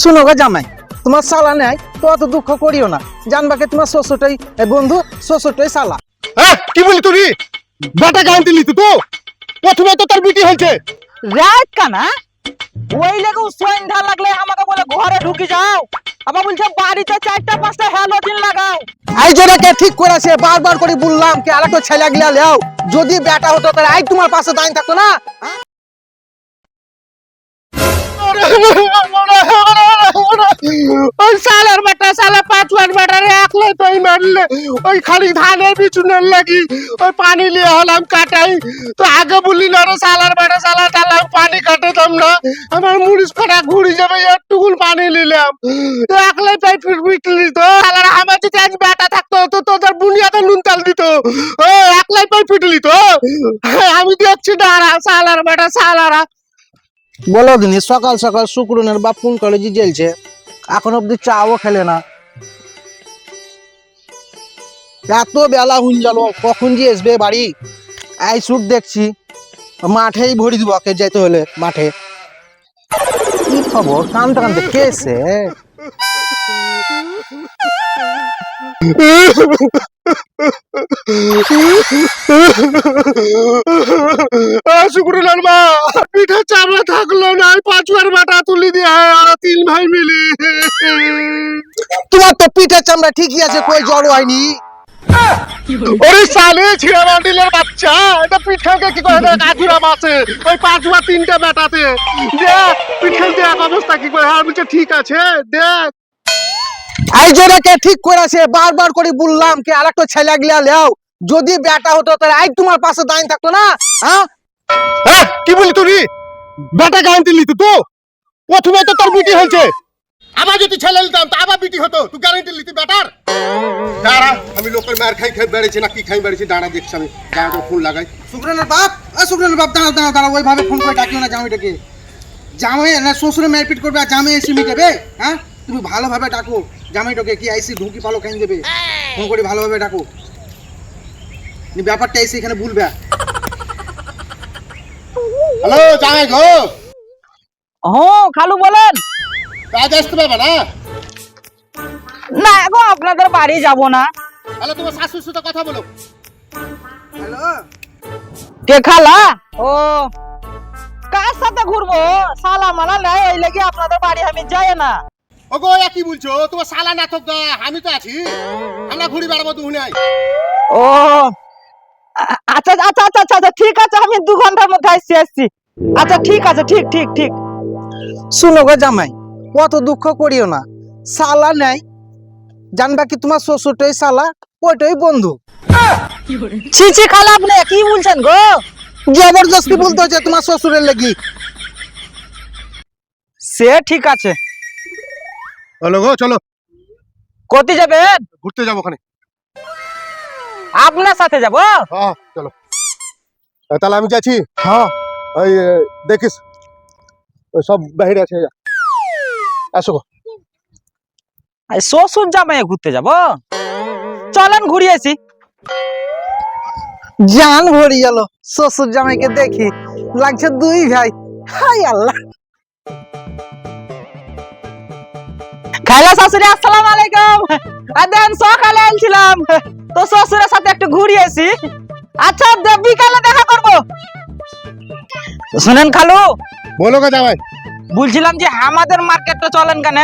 শুনো গো জামাই তোমার সালা নেই তো অত দুঃখ করিও না। জানবাকে তোমার শ্বশুরটাই এ বন্ধু শ্বশুরটাই সালা হ্যাঁ কি বলি তুই? বেটা গান দিলি তুই তো। প্রথমে তো তার বিটি হয়েছে। রাত কানা? ওই লেগে সন্ধ্যা লাগলে আমাকে বলে ঘরে ঢুকি যাও। আবার বলছে বাড়িতে চারটা পাঁচটা হ্যালোজিন লাগাও। আই যেটাকে ঠিক করেছে? বারবার করে বললাম কি আরেকটা ছেলে গিলা লেও। যদি বেটা হতো তাহলে আই তোমার পাশে দাঁড়িয়ে থাকতো না ওই সালার বেটা সালা পাঁচুয়ার বেটা মারলে, ওই খালি ধানের পিছনের লাগি, ওই পানি লিয়ে হলাম কাটাই। তো আগে সালার সালা পানি কাটাতাম না। আমার মুড়িস যাবে পানি নিলাম। একলাই তাই তো সালার আমার যদি আজ থাকতো, তো তোদের বুনিয়াতে নুন তাল দিত। ও, একলাই পাই পিটলি তো আমি দেখছি দাঁড়া, সালার বেটা সালারা। বলো দিনি, সকাল সকাল শুক্রনের বাপ কোন কলেজে জেলছে। এখন অব্দি চাও খেলে না। এত বেলা হুন গেল কখন যে আসবে বাড়ি? আই সুট দেখছি। মাঠেই ভরি দিব ওকে যেতে হলে মাঠে। কি খবর? কানতে কানতে মা পিঠা চামড়া থাকল না পাঁচবার বাটা তুলি দিয়ে তিন ভাই মিলি। তোমার তো পিঠের চামড়া ঠিকই আছে কই জড় হয়নি? ওরে সালে ছিড়া বান্ডিলের বাচ্চা এটা পিঠাকে কি করে দেখ আধুরা মাসে ওই পাঁচবা তিনটা বেটাতে দেখ পিঠের দেখ অবস্থা কি করে? আর বলছে ঠিক আছে দেখ এই যেটাকে ঠিক করেছে? বারবার করে বললাম কি আরেকটা ছেলে গিলা লেও। যদি বেটা হতো তাহলে আই তোমার পাশে দাঁড়িয়ে থাকতো না হ্যাঁ? হ্যাঁ কি বলি তুই? বেটা গান দিলি তো? প্রথমে তো তোর বিটি হয়েছে। আবার যদি ছেলে নিতাম তা আবার বিটি হতো। তুই গ্যারান্টি লিতি বেটার দাঁড়া আমি লোকের মার খাই খাই বেড়েছি না কি খাই বেড়েছি দাঁড়া দেখছি আমি। দাঁড়া তো ফোন লাগাই। শুক্রানের বাপ আ শুক্রানের বাপ দাঁড়াও দাঁড়াও দাঁড়াও ওইভাবে ফোন করে ডাকিও না জামাইটাকে। জামাই না শ্বশুরে মারপিট করবে আর জামাই এসে মিটাবে হ্যাঁ? তুমি ভালোভাবে ডাকো জামাইটাকে কি আইসি ঢুকি পালো খাই দেবে? ফোন করে ভালোভাবে ডাকো। নি ব্যাপারটা এসে এখানে ভুলবে হ্যালো জামাই গো। হ্যাঁ খালু বলেন। কাজ আসতে পারবে না? না গো আপনাদের বাড়ি যাব না। হ্যালো তোমার শাশুর সাথে কথা বলো। হ্যালো? কে খালা? ও কার সাথে ঘুরবো? সালা মালা নাই ওই লেগে আপনাদের বাড়ি আমি যাই না। ও গো কি বলছো? তোমার শালা না থাক আমি তো আছি। আমরা ঘুরি বেড়াবো তুমি নাই। ও আচ্ছা আচ্ছা আচ্ছা আচ্ছা আচ্ছা, ঠিক আছে আমি দু ঘণ্টার মধ্যে আসছি আসছি। আচ্ছা ঠিক আছে ঠিক ঠিক ঠিক। শুনো গো জামাই অত দুঃখ করিও না। সালা নেই জানবা কি তোমার শ্বশুরটাই সালা ওইটাই বন্ধু। ছি ছি খালা আপনি কি বলছেন গো? জবরদস্তি বলতে হচ্ছে তোমার শ্বশুরের লাগি। সে ঠিক আছে। হলো গো চলো। কোথায় যাবেন? ঘুরতে যাব ওখানে। আপনার সাথে যাব? হ্যাঁ চলো। তাহলে আমি যাচ্ছি? হ্যাঁ। ওই দেখিস। ওই সব বাহিরে আছে আসো শ্বশুর জামাই ঘুরতে যাব? চলেন ঘুরিয়ে আসি। জান ভরি গেল শ্বশুর জামাইকে দেখি। লাগছে দুই ভাই। হাই আল্লাহ। শাশুড়ি আসসালামু আলাইকুম। আর দেন সকালে আইছিলাম। তো শ্বশুরের সাথে একটু ঘুরিয়ে আসি। আচ্ছা বিকালে দেখা করব। শুনেন খালু। বলো গো জামাই বলছিলাম যে আমাদের মার্কেটটা চলেন কেন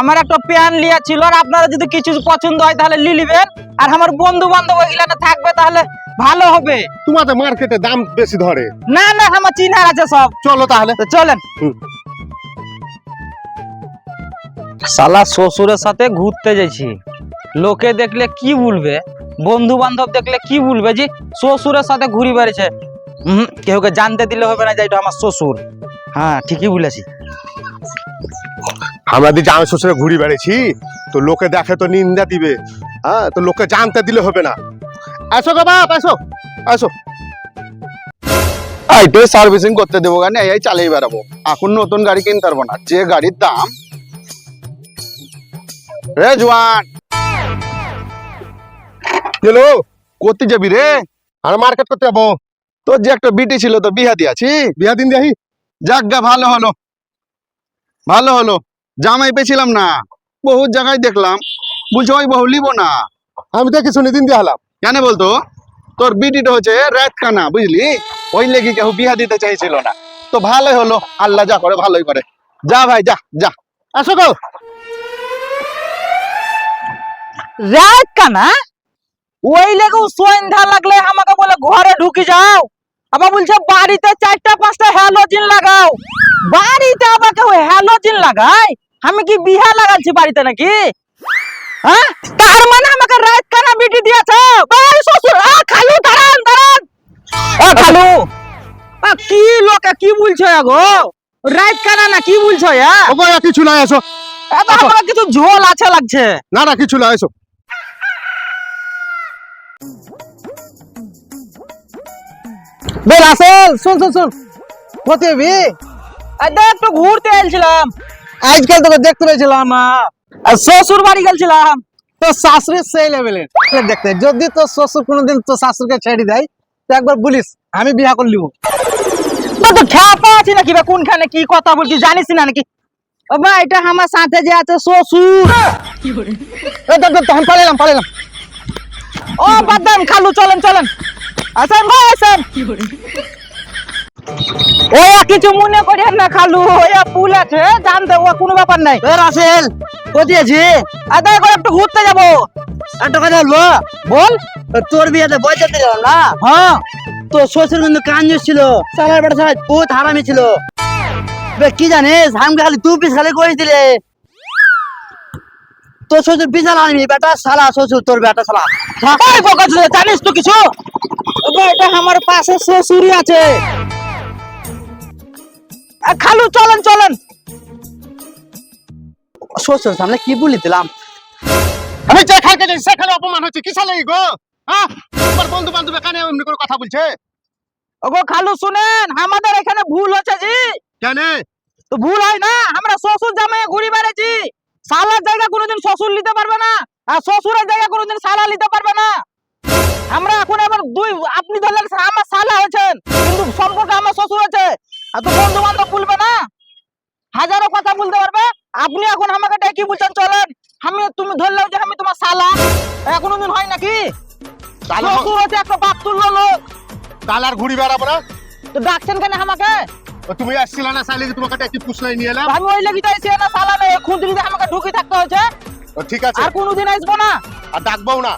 আমার একটা প্যান লিয়া ছিল আর আপনারা যদি কিছু পছন্দ হয় তাহলে লি লিবেন আর আমার বন্ধু বান্ধব ওইগুলা থাকবে তাহলে ভালো হবে। তোমাদের মার্কেটে দাম বেশি ধরে। না না আমার চিনার আছে সব। চলো তাহলে। তো চলেন। শালা শ্বশুরের সাথে ঘুরতে যাইছি। লোকে দেখলে কি বলবে? বন্ধু বান্ধব দেখলে কি বলবে যে শ্বশুরের সাথে ঘুরি বেড়েছে হম কেউকে জানতে দিলে হবে না যে এটা আমার শ্বশুর। হ্যাঁ ঠিকই বলেছি। আমরা যে জামাই শ্বশুরে ঘুরি বেড়েছি তো লোকে দেখে তো নিন্দা দিবে। হ্যাঁ তো লোকে জানতে দিলে হবে না। আসো গো বাপ আসো আসো এইটাই সার্ভিসিং করতে দেবো গানে এই চালিয়ে বেড়াবো। এখন নতুন গাড়ি কিনতে পারব না। যে গাড়ির দাম। রে জোয়ান। হ্যালো। করতে যাবি রে? আর মার্কেট করতে যাব। তোর যে একটা বিটি ছিল তো বিহা দিয়াছি। বিয়া দিন দেখি যাক ভালো হলো। ভালো হলো। জামাই পেয়েছিলাম না। বহুত জায়গায় দেখলাম। বলছে ওই বহু লিবো না। আমি দেখি শুনি দিন দিয়ে হলাম। কেন বলতো? তোর বিটিটা হচ্ছে রাত কানা বুঝলি? ওই লেগে কেউ বিয়া দিতে চাইছিল না। তো ভালোই হলো। আল্লাহ যা করে ভালোই করে। যা ভাই যা যা। আসো গো। রাত কানা ওই লেগে সন্ধ্যা লাগলে আমাকে বলে ঘরে ঢুকে যাও। আবার বলছে বাড়িতে চারটা পাঁচটা হ্যালোজিন লাগাও। বাড়িতে আবার কেউ হ্যালোজিন লাগায়? আমি কি বিহা লাগাচ্ছি বাড়িতে নাকি? হ্যাঁ? তার মানে আমাকে রাত কানা বিটি দিয়েছে বাড়ি শ্বশুর আ খালু দাঁড়ান দাঁড়ান। ও খালু আ, কি লোকে কি বলছো গো? রাত কানা না কি বলছো ইয়া আর কিছু নাই আসো এত আমার কিছু ঝোল আছে লাগছে? না না কিছু আসো বে রাসেল শুন শুন শুন। কোথায় যাবি একটু ঘুরতে এলছিলাম আজকাল তোকে দেখতে পেয়েছিলাম না। আর শ্বশুর বাড়ি গেছিলাম। তোর শাশুড়ির সেই লেভেলের দেখতে। যদি তোর শ্বশুর কোনোদিন তোর শাশুড়কে ছেড়ে দেয় তো একবার বলিস আমি বিয়া করে লিব তো খ্যাপা আছে নাকি বা কোনখানে কি কথা বলছি জানিস না নাকি? ও ভাই এটা আমার সাথে যে আছে শ্বশুর। এই দেখ দেখ, আমি পালাইলাম পালাইলাম ও বাদাম খালু চলেন চলেন। আসেন ভাই ওয়া কিছু মনে করেন না খালু। ওয়া পুল আছে জানতে ও কোনো ব্যাপার নাই। এ রাসেল কোথায় আছি আদা করে একটু ঘুরতে যাব। একটা কথা বলব? বল। তোর বিয়েতে বয়স ছিল না? হ্যাঁ। তোর শ্বশুর কিন্তু কাঞ্জুস ছিল সালার বেটা সালার বহুত হারামি ছিল। কি জানিস? হামকে খালি দু পিস খালি করেছিলে তোর শ্বশুর বিশাল আনবি বেটা সালা শ্বশুর তোর বেটা সালা জানিস তো কিছু? আমার পাশে শ্বশুরই আছে। খালু চলেন চলেন। শ্বশুর সামনে কি বলি দিলাম? আমি যে খাইতে যাই সেখানে অপমান হচ্ছে কি সালে গো? হ্যাঁ তোমার বন্ধু বান্ধব এখানে এমনি করে কথা বলছে? ওগো খালু শুনেন আমাদের এখানে ভুল হচ্ছে জি। কেন? তো ভুল হয় না আমরা শ্বশুর জামাই ঘুরি বেড়েছি সালার জায়গা কোনোদিন শ্বশুর নিতে পারবে না আর শ্বশুরের জায়গা কোনোদিন সালা নিতে পারবে না। আমরা এখন এবার দুই আপনি ধরলেন আমার সালা হয়েছেন কিন্তু সম্পর্কে আমার শ্বশুর আছে আর তো বন্ধু বান্ধব বলবে না। হাজারো কথা বলতে পারবে। আপনি এখন আমাকে ডেকে বলছেন চলেন আমি তুমি ধরলেও যে আমি তোমার সালা কোনোদিন হয় নাকি? শ্বশুর হচ্ছে একটা বাপ তুল্য লোক কালার ঘুরি বেড়াবো না? তো ডাকছেন কেন আমাকে? তুমি আসছিল না সাইলে তোমাকে একটা কি পুষলাই নিয়ে এলাম। আমি ওই লেগে চাইছি না সালা নেই খুঁজলি আমাকে ঢুকে থাকতে হয়েছে। ঠিক আছে। আর কোনোদিন আসব না। আর ডাকবো না।